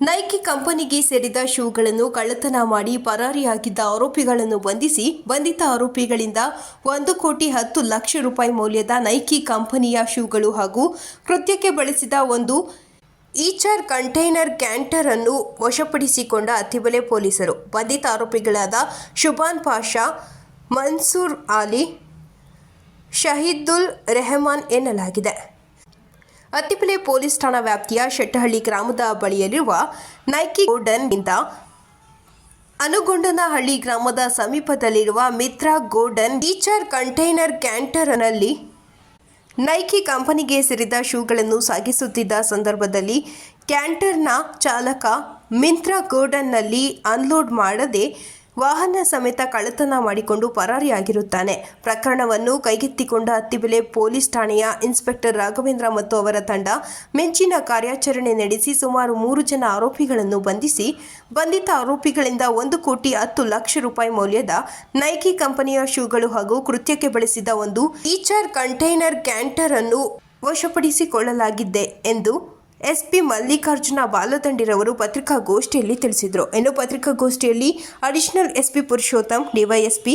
Nike ಕಂಪನಿಗೆ ಸೇರಿದ ಶೂಗಳನ್ನು ಕಳ್ಳತನ ಮಾಡಿ ಪರಾರಿಯಾಗಿದ್ದ ಆರೋಪಿಗಳನ್ನು ಬಂಧಿಸಿ ಬಂಧಿತ ಆರೋಪಿಗಳಿಂದ ಒಂದು ಕೋಟಿ ಹತ್ತು ಲಕ್ಷ ರೂಪಾಯಿ ಮೌಲ್ಯದ ನೈಕಿ ಕಂಪನಿಯ ಶೂಗಳು ಹಾಗೂ ಕೃತ್ಯಕ್ಕೆ ಬಳಸಿದ ಒಂದು ಈಚರ್ ಕಂಟೈನರ್ ಕ್ಯಾಂಟರ್ ಅನ್ನು ವಶಪಡಿಸಿಕೊಂಡ ಅತಿಬೆಲೆ ಪೊಲೀಸರು. ಬಂಧಿತ ಆರೋಪಿಗಳಾದ ಶುಭಾನ್ ಪಾಷಾ, ಮನ್ಸೂರ್ ಆಲಿ ಶಹೀದುಲ್ ರೆಹಮಾನ್ ಎನ್ನಲಾಗಿದೆ. ಅತ್ತಿಬೆಲೆ ಪೊಲೀಸ್ ಠಾಣಾ ವ್ಯಾಪ್ತಿಯ ಶೆಟ್ಟಹಳ್ಳಿ ಗ್ರಾಮದ ಬಳಿಯಲ್ಲಿರುವ ನೈಕಿ ಗೋಡನ್ನಿಂದ ಅನುಗೊಂಡನಹಳ್ಳಿ ಗ್ರಾಮದ ಸಮೀಪದಲ್ಲಿರುವ ಮಿತ್ರ ಗೋಡನ್ ಟೀಚರ್ ಕಂಟೈನರ್ ಕ್ಯಾಂಟರ್ನಲ್ಲಿ ನೈಕಿ ಕಂಪನಿಗೆ ಸೇರಿದ ಶೂಗಳನ್ನು ಸಾಗಿಸುತ್ತಿದ್ದ ಸಂದರ್ಭದಲ್ಲಿ ಕ್ಯಾಂಟರ್ನ ಚಾಲಕ ಮಿಂತ್ರ ಗೋರ್ಡನ್ನಲ್ಲಿ ಅನ್ಲೋಡ್ ಮಾಡದೆ ವಾಹನ ಸಮೇತ ಕಳ್ಳತನ ಮಾಡಿಕೊಂಡು ಪರಾರಿಯಾಗಿರುತ್ತಾನೆ. ಪ್ರಕರಣವನ್ನು ಕೈಗೆತ್ತಿಕೊಂಡ ಅತ್ತಿಬೆಲೆ ಪೊಲೀಸ್ ಠಾಣೆಯ ಇನ್ಸ್ಪೆಕ್ಟರ್ ರಾಘವೇಂದ್ರ ಮತ್ತು ಅವರ ತಂಡ ಮೆಂಚಿನ ಕಾರ್ಯಾಚರಣೆ ನಡೆಸಿ ಸುಮಾರು ಮೂರು ಜನ ಆರೋಪಿಗಳನ್ನು ಬಂಧಿಸಿ, ಬಂಧಿತ ಆರೋಪಿಗಳಿಂದ ಒಂದು ಕೋಟಿ ಹತ್ತು ಲಕ್ಷ ರೂಪಾಯಿ ಮೌಲ್ಯದ ನೈಕಿ ಕಂಪನಿಯ ಶೂಗಳು ಹಾಗೂ ಕೃತ್ಯಕ್ಕೆ ಬಳಸಿದ ಒಂದು ಈಚರ್ ಕಂಟೈನರ್ ಕ್ಯಾಂಟರ್ ಅನ್ನು ವಶಪಡಿಸಿಕೊಳ್ಳಲಾಗಿದೆ ಎಂದು ಎಸ್ಪಿ ಮಲ್ಲಿಕಾರ್ಜುನ ಬಾಲದಂಡಿರವರು ಪತ್ರಿಕಾಗೋಷ್ಠಿಯಲ್ಲಿ ತಿಳಿಸಿದರು. ಇನ್ನು ಪತ್ರಿಕಾಗೋಷ್ಠಿಯಲ್ಲಿ additional SP Purushottam, DYSP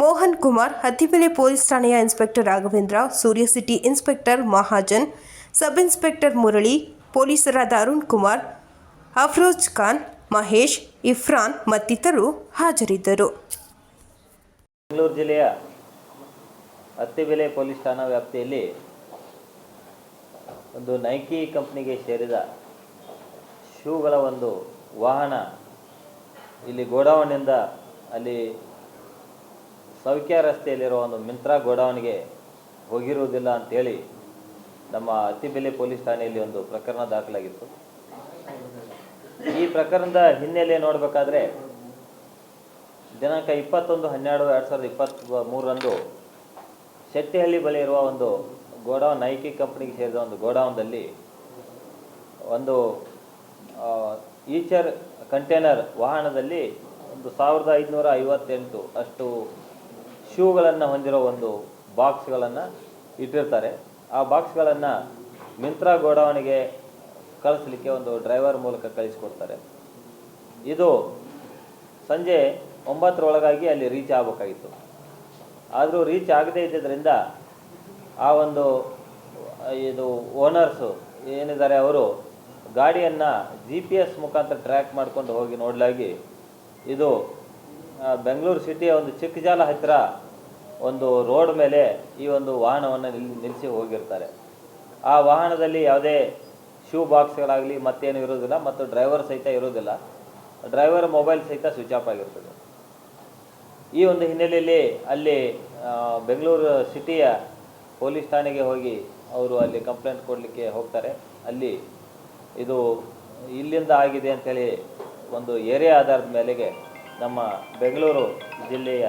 Mohan Kumar, Hattibele police ಠಾಣೆಯ inspector Raghavendra, Surya city inspector Mahajan, sub inspector Murali, ಪೊಲೀಸರಾದ Arun Kumar, Afroz Khan, Mahesh Ifran ಮತ್ತಿತರರು ಹಾಜರಿದ್ದರು. ಬೆಂಗಳೂರು ಜಿಲ್ಲೆಯ ಅತ್ತಿಬೆಲೆ ಪೊಲೀಸ್ ಠಾಣಾ ವ್ಯಾಪ್ತಿಯಲ್ಲಿ ಒಂದು ನೈಕಿ ಕಂಪ್ನಿಗೆ ಸೇರಿದ ಶೂಗಳ ಒಂದು ವಾಹನ ಇಲ್ಲಿ ಗೋಡೌನಿಂದ ಅಲ್ಲಿ ಸೌಖ್ಯ ರಸ್ತೆಯಲ್ಲಿರೋ ಒಂದು ಮಿಂತ್ರಾ ಗೋಡೌನ್ಗೆ ಹೋಗಿರುವುದಿಲ್ಲ ಅಂತೇಳಿ ನಮ್ಮ ಅತ್ತಿಬೆಲೆ ಪೊಲೀಸ್ ಠಾಣೆಯಲ್ಲಿ ಒಂದು ಪ್ರಕರಣ ದಾಖಲಾಗಿತ್ತು. ಈ ಪ್ರಕರಣದ ಹಿನ್ನೆಲೆ ನೋಡಬೇಕಾದ್ರೆ ದಿನಾಂಕ ಇಪ್ಪತ್ತೊಂದು ಹನ್ನೆರಡು ಎರಡು ಸಾವಿರದ ಇಪ್ಪತ್ತ್ ಮೂರರಂದು ಶೆಟ್ಟಿಹಳ್ಳಿ ಬಳಿ ಇರುವ ಒಂದು ಗೋಡೌನ್ ನೈಕಿ ಕಂಪ್ನಿಗೆ ಸೇರಿದ ಒಂದು ಗೋಡೌನ್ದಲ್ಲಿ ಒಂದು ಈಚರ್ ಕಂಟೈನರ್ ವಾಹನದಲ್ಲಿ ಒಂದು ಸಾವಿರದ ಐದುನೂರ ಐವತ್ತೆಂಟು ಅಷ್ಟು ಶೂಗಳನ್ನು ಹೊಂದಿರೋ ಒಂದು ಬಾಕ್ಸ್ಗಳನ್ನು ಇಟ್ಟಿರ್ತಾರೆ. ಆ ಬಾಕ್ಸ್ಗಳನ್ನು ಮಿಂತ್ರಾ ಗೋಡೌನಿಗೆ ಕಳಿಸ್ಲಿಕ್ಕೆ ಒಂದು ಡ್ರೈವರ್ ಮೂಲಕ ಕಳಿಸ್ಕೊಡ್ತಾರೆ. ಇದು ಸಂಜೆ ಒಂಬತ್ತರೊಳಗಾಗಿ ಅಲ್ಲಿ ರೀಚ್ ಆಗಬೇಕಾಗಿತ್ತು. ಆದರೂ ರೀಚ್ ಆಗದೇ ಇದ್ದಿದ್ದರಿಂದ ಆ ಒಂದು, ಇದು ಓನರ್ಸು ಏನಿದ್ದಾರೆ ಅವರು ಗಾಡಿಯನ್ನು ಜಿ ಪಿ ಎಸ್ ಮುಖಾಂತರ ಟ್ರ್ಯಾಕ್ ಮಾಡ್ಕೊಂಡು ಹೋಗಿ ನೋಡಲಾಗಿ ಇದು ಬೆಂಗಳೂರು ಸಿಟಿಯ ಒಂದು ಚಿಕ್ಕಜಾಲ ಹತ್ತಿರ ಒಂದು ರೋಡ್ ಮೇಲೆ ಈ ಒಂದು ವಾಹನವನ್ನು ನಿಲ್ಲಿ ನಿಲ್ಲಿಸಿ ಹೋಗಿರ್ತಾರೆ. ಆ ವಾಹನದಲ್ಲಿ ಯಾವುದೇ ಶೂ ಬಾಕ್ಸ್ಗಳಾಗಲಿ ಮತ್ತೇನು ಇರೋದಿಲ್ಲ ಮತ್ತು ಡ್ರೈವರ್ ಸಹಿತ ಇರೋದಿಲ್ಲ ಡ್ರೈವರ್ ಮೊಬೈಲ್ ಸಹಿತ ಸ್ವಿಚ್ ಆಫ್ ಆಗಿರ್ತದೆ. ಈ ಒಂದು ಹಿನ್ನೆಲೆಯಲ್ಲಿ ಅಲ್ಲಿ ಬೆಂಗಳೂರು ಸಿಟಿಯ ಪೊಲೀಸ್ ಠಾಣೆಗೆ ಹೋಗಿ ಅವರು ಅಲ್ಲಿ ಕಂಪ್ಲೇಂಟ್ ಕೊಡಲಿಕ್ಕೆ ಹೋಗ್ತಾರೆ. ಅಲ್ಲಿ ಇದು ಇಲ್ಲಿಂದ ಆಗಿದೆ ಅಂಥೇಳಿ ಒಂದು ಏರಿಯಾ ಆಧಾರದ ಮೇಲೆಗೆ ನಮ್ಮ ಬೆಂಗಳೂರು ಜಿಲ್ಲೆಯ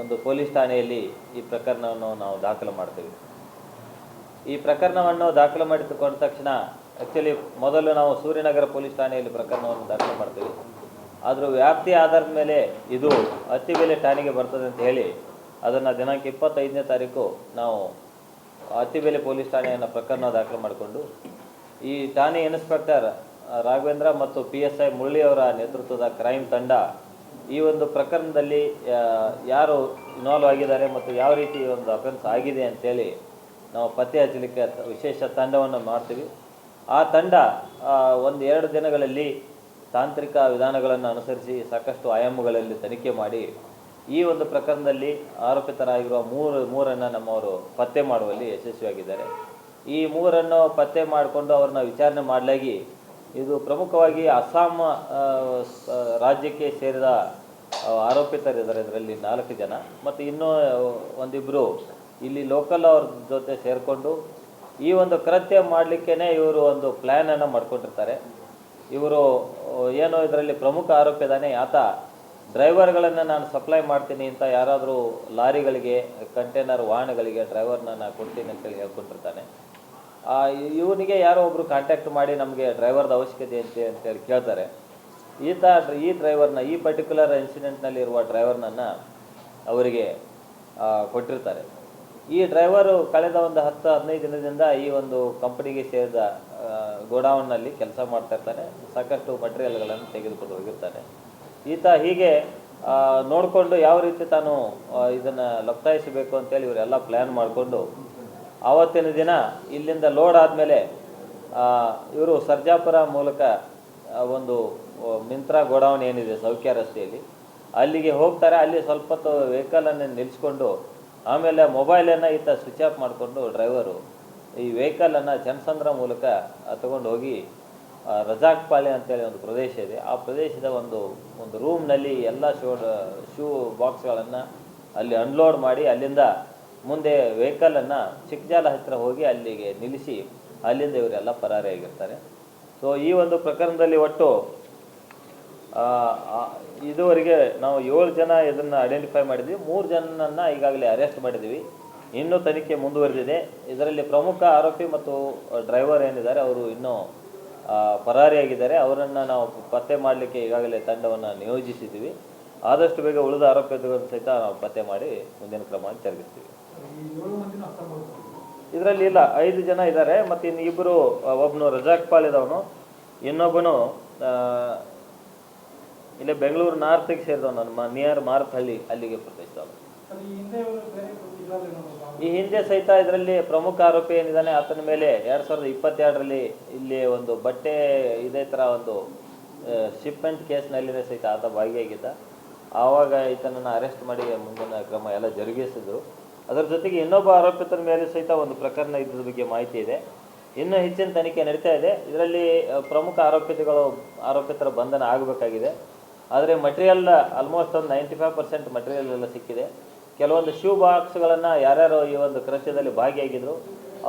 ಒಂದು ಪೊಲೀಸ್ ಠಾಣೆಯಲ್ಲಿ ಈ ಪ್ರಕರಣವನ್ನು ನಾವು ದಾಖಲು ಮಾಡ್ತೀವಿ. ಈ ಪ್ರಕರಣವನ್ನು ದಾಖಲು ಮಾಡಿಕೊಂಡ ತಕ್ಷಣ ಆ್ಯಕ್ಚುಲಿ ಮೊದಲು ನಾವು ಸೂರ್ಯನಗರ ಪೊಲೀಸ್ ಠಾಣೆಯಲ್ಲಿ ಪ್ರಕರಣವನ್ನು ದಾಖಲು ಮಾಡ್ತೀವಿ. ಆದರೂ ವ್ಯಾಪ್ತಿ ಆಧಾರದ ಮೇಲೆ ಇದು ಅತ್ತಿಬೆಲೆ ಠಾಣೆಗೆ ಬರ್ತದೆ ಅಂತ ಹೇಳಿ ಅದನ್ನು ದಿನಾಂಕ ಇಪ್ಪತ್ತೈದನೇ ತಾರೀಕು ನಾವು ಅತ್ತಿಬೆಲೆ ಪೊಲೀಸ್ ಠಾಣೆಯನ್ನು ಪ್ರಕರಣ ದಾಖಲು ಮಾಡಿಕೊಂಡು, ಈ ಠಾಣೆ ಇನ್ಸ್ಪೆಕ್ಟರ್ ರಾಘವೇಂದ್ರ ಮತ್ತು ಪಿ ಎಸ್ ಐ ಮುರಳಿ ಅವರ ನೇತೃತ್ವದ ಕ್ರೈಮ್ ತಂಡ ಈ ಒಂದು ಪ್ರಕರಣದಲ್ಲಿ ಯಾರು ಇನ್ವಾಲ್ವ್ ಆಗಿದ್ದಾರೆ ಮತ್ತು ಯಾವ ರೀತಿ ಈ ಒಂದು ಅಫೆನ್ಸ್ ಆಗಿದೆ ಅಂತೇಳಿ ನಾವು ಪತ್ತೆ ಹಚ್ಚಲಿಕ್ಕೆ ವಿಶೇಷ ತಂಡವನ್ನು ಮಾಡ್ತೀವಿ. ಆ ತಂಡ ಒಂದು ಎರಡು ದಿನಗಳಲ್ಲಿ ತಾಂತ್ರಿಕ ವಿಧಾನಗಳನ್ನು ಅನುಸರಿಸಿ ಸಾಕಷ್ಟು ಆಯಾಮಗಳಲ್ಲಿ ತನಿಖೆ ಮಾಡಿ ಈ ಒಂದು ಪ್ರಕರಣದಲ್ಲಿ ಆರೋಪಿತರಾಗಿರುವ ಮೂರು, ಮೂರನ್ನು ನಮ್ಮವರು ಪತ್ತೆ ಮಾಡುವಲ್ಲಿ ಯಶಸ್ವಿಯಾಗಿದ್ದಾರೆ. ಈ ಮೂರನ್ನು ಪತ್ತೆ ಮಾಡಿಕೊಂಡು ಅವ್ರನ್ನ ವಿಚಾರಣೆ ಮಾಡಲಾಗಿ ಇದು ಪ್ರಮುಖವಾಗಿ ಅಸ್ಸಾಂ ರಾಜ್ಯಕ್ಕೆ ಸೇರಿದ ಆರೋಪಿತರಿದ್ದಾರೆ ಇದರಲ್ಲಿ ನಾಲ್ಕು ಜನ. ಮತ್ತು ಇನ್ನೂ ಒಂದಿಬ್ಬರು ಇಲ್ಲಿ ಲೋಕಲ್ ಅವ್ರ ಜೊತೆ ಸೇರಿಕೊಂಡು ಈ ಒಂದು ಕೃತ್ಯ ಮಾಡಲಿಕ್ಕೇ ಇವರು ಒಂದು ಪ್ಲ್ಯಾನನ್ನು ಮಾಡ್ಕೊಂಡಿರ್ತಾರೆ. ಇವರು ಏನೋ ಇದರಲ್ಲಿ ಪ್ರಮುಖ ಆರೋಪಿ ಇದ್ದಾನೆ, ಆತ ಡ್ರೈವರ್ಗಳನ್ನು ನಾನು ಸಪ್ಲೈ ಮಾಡ್ತೀನಿ ಅಂತ ಯಾರಾದರೂ ಲಾರಿಗಳಿಗೆ, ಕಂಟೈನರ್ ವಾಹನಗಳಿಗೆ ಡ್ರೈವರ್ನ ನಾನು ಕೊಡ್ತೀನಿ ಅಂತೇಳಿ ಹೇಳ್ಕೊಂಡಿರ್ತಾನೆ ಇವನಿಗೆ ಯಾರೋ ಒಬ್ಬರು ಕಾಂಟ್ಯಾಕ್ಟ್ ಮಾಡಿ ನಮಗೆ ಡ್ರೈವರ್ದ ಅವಶ್ಯಕತೆ ಐತೆ ಅಂತೇಳಿ ಕೇಳ್ತಾರೆ. ಈತ ಈ ಡ್ರೈವರ್ನ, ಈ ಪರ್ಟಿಕ್ಯುಲರ್ ಇನ್ಸಿಡೆಂಟ್ನಲ್ಲಿರುವ ಡ್ರೈವರ್ನನ್ನು ಅವರಿಗೆ ಕೊಟ್ಟಿರ್ತಾರೆ. ಈ ಡ್ರೈವರು ಕಳೆದ ಒಂದು ಹತ್ತು, ಹದಿನೈದು ದಿನದಿಂದ ಈ ಒಂದು ಕಂಪನಿಗೆ ಸೇರಿದ ಗೋಡೌನ್ನಲ್ಲಿ ಕೆಲಸ ಮಾಡ್ತಾ ಇರ್ತಾನೆ. ಸಾಕಷ್ಟು ಮಟೀರಿಯಲ್ಗಳನ್ನು ತೆಗೆದುಕೊಂಡು ಹೋಗಿರ್ತಾನೆ. ಈತ ಹೀಗೆ ನೋಡಿಕೊಂಡು ಯಾವ ರೀತಿ ತಾನು ಇದನ್ನು ಲಪ್ತಾಯಿಸಬೇಕು ಅಂತೇಳಿ ಇವರೆಲ್ಲ ಪ್ಲ್ಯಾನ್ ಮಾಡಿಕೊಂಡು ಆವತ್ತಿನ ದಿನ ಇಲ್ಲಿಂದ ಲೋಡ್ ಆದಮೇಲೆ ಇವರು ಸರ್ಜಾಪುರ ಮೂಲಕ ಒಂದು ಮಿಂತ್ರ ಗೋಡೌನ್ ಏನಿದೆ ಸೌಖ್ಯ ರಸ್ತೆಯಲ್ಲಿ, ಅಲ್ಲಿಗೆ ಹೋಗ್ತಾರೆ, ಅಲ್ಲಿ ಸ್ವಲ್ಪ ಹೊತ್ತು ವೆಹಿಕಲನ್ನು ನಿಲ್ಲಿಸ್ಕೊಂಡು ಆಮೇಲೆ ಮೊಬೈಲನ್ನು ಈತ ಸ್ವಿಚ್ ಆಫ್ ಮಾಡಿಕೊಂಡು ಡ್ರೈವರು ಈ ವೆಹಿಕಲನ್ನು ಜನಸಂದ್ರ ಮೂಲಕ ತಗೊಂಡು ಹೋಗಿ ರಜಾಕ್ ಪಾಲೆ ಅಂತೇಳಿ ಒಂದು ಪ್ರದೇಶ ಇದೆ. ಆ ಪ್ರದೇಶದ ಒಂದು ಒಂದು ರೂಮ್ನಲ್ಲಿ ಎಲ್ಲ ಶೋ, ಶೂ ಬಾಕ್ಸ್ಗಳನ್ನು ಅಲ್ಲಿ ಅನ್ಲೋಡ್ ಮಾಡಿ ಅಲ್ಲಿಂದ ಮುಂದೆ ವೆಹಿಕಲನ್ನು ಚಿಕ್ಕಜಾಲ ಹತ್ತಿರ ಹೋಗಿ ಅಲ್ಲಿಗೆ ನಿಲ್ಲಿಸಿ ಅಲ್ಲಿಂದ ಇವರೆಲ್ಲ ಪರಾರಿಯಾಗಿರ್ತಾರೆ. ಸೊ ಈ ಒಂದು ಪ್ರಕರಣದಲ್ಲಿ ಒಟ್ಟು ಇದುವರೆಗೆ ನಾವು ಏಳು ಜನ ಇದನ್ನು ಐಡೆಂಟಿಫೈ ಮಾಡಿದ್ವಿ. ಮೂರು ಜನನನ್ನು ಈಗಾಗಲೇ ಅರೆಸ್ಟ್ ಮಾಡಿದ್ವಿ ಇನ್ನೂ ತನಿಖೆ ಮುಂದುವರೆದಿದೆ. ಇದರಲ್ಲಿ ಪ್ರಮುಖ ಆರೋಪಿ ಮತ್ತು ಡ್ರೈವರ್ ಏನಿದ್ದಾರೆ, ಅವರು ಇನ್ನೂ ಪರಾರಿಯಾಗಿದ್ದಾರೆ ಅವರನ್ನು ನಾವು ಪತ್ತೆ ಮಾಡಲಿಕ್ಕೆ ಈಗಾಗಲೇ ತಂಡವನ್ನು ನಿಯೋಜಿಸಿದ್ದೀವಿ. ಆದಷ್ಟು ಬೇಗ ಉಳಿದ ಆರೋಪಿಗಳನ್ನು ಸಹಿತ ನಾವು ಪತ್ತೆ ಮಾಡಿ ಮುಂದಿನ ಕ್ರಮ ಜರುಗಿಸ್ತೀವಿ. ಇದರಲ್ಲಿ ಇಲ್ಲ, ಐದು ಜನ ಇದ್ದಾರೆ. ಮತ್ತು ಇನ್ನು ಇಬ್ಬರು ಒಬ್ಬನು ರಜಾಕ್ ಪಾಲ್ ಇದ್ದವನು, ಇನ್ನೊಬ್ಬನು ಇಲ್ಲೇ ಬೆಂಗಳೂರು ನಾರ್ತಿಗೆ ಸೇರಿದವನು ನಿಯರ್ ಮಾರತಹಳ್ಳಿ ಅಲ್ಲಿಗೆ ಪ್ರದೇಶದವನು ಈ ಹಿಂದೆ ಸಹಿತ ಇದರಲ್ಲಿ ಪ್ರಮುಖ ಆರೋಪಿ ಏನಿದ್ದಾನೆ, ಆತನ ಮೇಲೆ ಎರಡ್ ಸಾವಿರದ ಇಪ್ಪತ್ತೆರಡರಲ್ಲಿ ಇಲ್ಲಿ ಒಂದು ಬಟ್ಟೆ ಇದೇ ಥರ ಒಂದು ಶಿಪ್ಮೆಂಟ್ ಕೇಸ್ನಲ್ಲಿ ಸಹಿತ ಆತ ಭಾಗಿಯಾಗಿದ್ದ. ಆವಾಗ ಈತನನ್ನು ಅರೆಸ್ಟ್ ಮಾಡಿ ಮುಂದಿನ ಕ್ರಮ ಎಲ್ಲ ಜರುಗಿಸಿದ್ರು. ಅದರ ಜೊತೆಗೆ ಇನ್ನೊಬ್ಬ ಆರೋಪಿತರ ಮೇಲೆ ಸಹಿತ ಒಂದು ಪ್ರಕರಣ ಇದ್ರ ಬಗ್ಗೆ ಮಾಹಿತಿ ಇದೆ. ಇನ್ನೂ ಹೆಚ್ಚಿನ ತನಿಖೆ ನಡೀತಾ ಇದೆ. ಇದರಲ್ಲಿ ಪ್ರಮುಖ ಆರೋಪಿತಗಳು, ಆರೋಪಿತರ ಬಂಧನ ಆಗಬೇಕಾಗಿದೆ. ಆದರೆ ಮಟೀರಿಯಲ್ ಆಲ್ಮೋಸ್ಟ್ ಒಂದು ನೈಂಟಿ ಫೈವ್ ಪರ್ಸೆಂಟ್ ಮಟೀರಿಯಲ್ ಎಲ್ಲ ಸಿಕ್ಕಿದೆ. ಕೆಲವೊಂದು ಶೂ ಬಾಕ್ಸ್ಗಳನ್ನು ಯಾರ್ಯಾರು ಈ ಒಂದು ಕೃತ್ಯದಲ್ಲಿ ಭಾಗಿಯಾಗಿದ್ರು,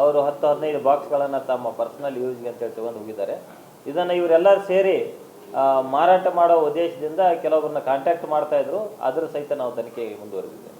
ಅವರು ಹತ್ತು ಹದಿನೈದು ಬಾಕ್ಸ್ಗಳನ್ನು ತಮ್ಮ ಪರ್ಸನಲ್ ಯೂಸ್ಗೆ ಅಂತೇಳಿ ತಗೊಂಡು ಹೋಗಿದ್ದಾರೆ. ಇದನ್ನು ಇವರೆಲ್ಲರೂ ಸೇರಿ ಮಾರಾಟ ಮಾಡೋ ಉದ್ದೇಶದಿಂದ ಕೆಲವೊಬ್ಬರನ್ನ ಕಾಂಟ್ಯಾಕ್ಟ್ ಮಾಡ್ತಾ ಇದ್ರು. ಅದ್ರ ಸಹಿತ ನಾವು ತನಿಖೆಗೆ ಮುಂದುವರೆದಿದ್ದೇವೆ.